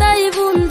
তাই বুন